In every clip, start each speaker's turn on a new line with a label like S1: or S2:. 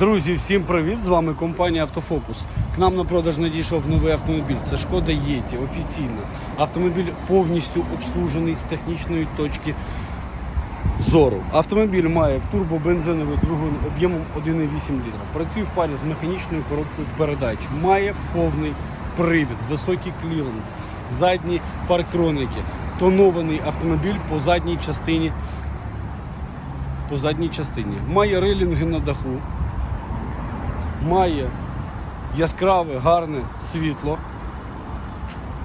S1: Друзі, всім привіт! З вами компанія Автофокус. К нам на продаж надійшов новий автомобіль. Це Шкода Єті, офіційно. Автомобіль повністю обслужений з технічної точки зору. Автомобіль має турбобензиновий двигун об'ємом 1,8 літра. Працює в парі з механічною коробкою передач. Має повний привід, високий кліренс, задні парктроники. Тонований автомобіль по задній частині. По задній частині. Має рейлінги на даху має яскраве, гарне світло.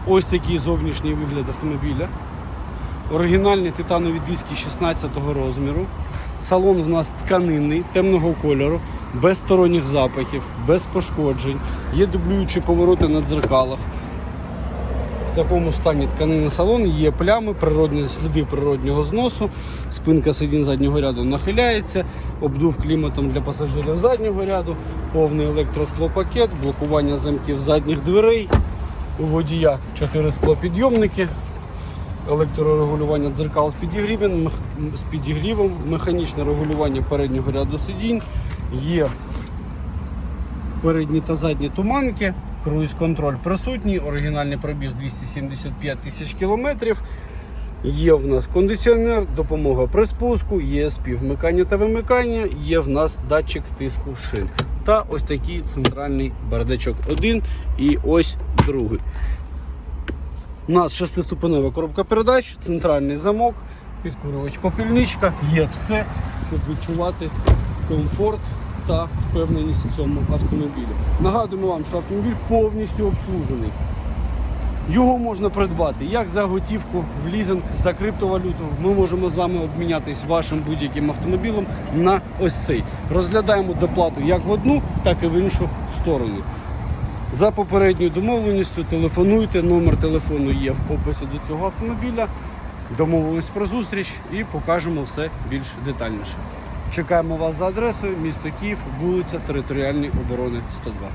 S1: Ось такий зовнішній вигляд автомобіля. Оригінальні титанові диски 16 розміру. Салон в нас тканинний, темного кольору, без сторонніх запахів, без пошкоджень. Є дублюючі повороти на дзеркалах. В такому стані тканинний салон, є плями, природні сліди природнього зносу, спинка сидінь заднього ряду нахиляється, обдув кліматом для пасажирів заднього ряду, повний електросклопакет, блокування замків задніх дверей, у водія 4 склопідйомники, електрорегулювання дзеркал з підігрівом, з підігрівом, механічне регулювання переднього ряду сидінь, є передні та задні туманки, круїз-контроль присутній, оригінальний пробіг 275 тисяч кілометрів. Є в нас кондиціонер, допомога при спуску, ESP вмикання та вимикання, є в нас датчик тиску шин. Та ось такий центральний бардачок один і ось другий. У нас шестиступенева коробка передач, центральний замок, підкурювач попільничка, є все, щоб відчувати комфорт та впевненість в цьому автомобілі. Нагадуємо вам, що автомобіль повністю обслужений. Його можна придбати як за готівку, в лізинг, за криптовалюту. Ми можемо з вами обмінятись вашим будь-яким автомобілем на ось цей. Розглядаємо доплату як в одну, так і в іншу сторону. За попередньою домовленістю телефонуйте, номер телефону є в описі до цього автомобіля. Домовимось про зустріч і покажемо все більш детальніше. Чекаємо вас за адресою, місто Київ, вулиця Територіальної оборони 102.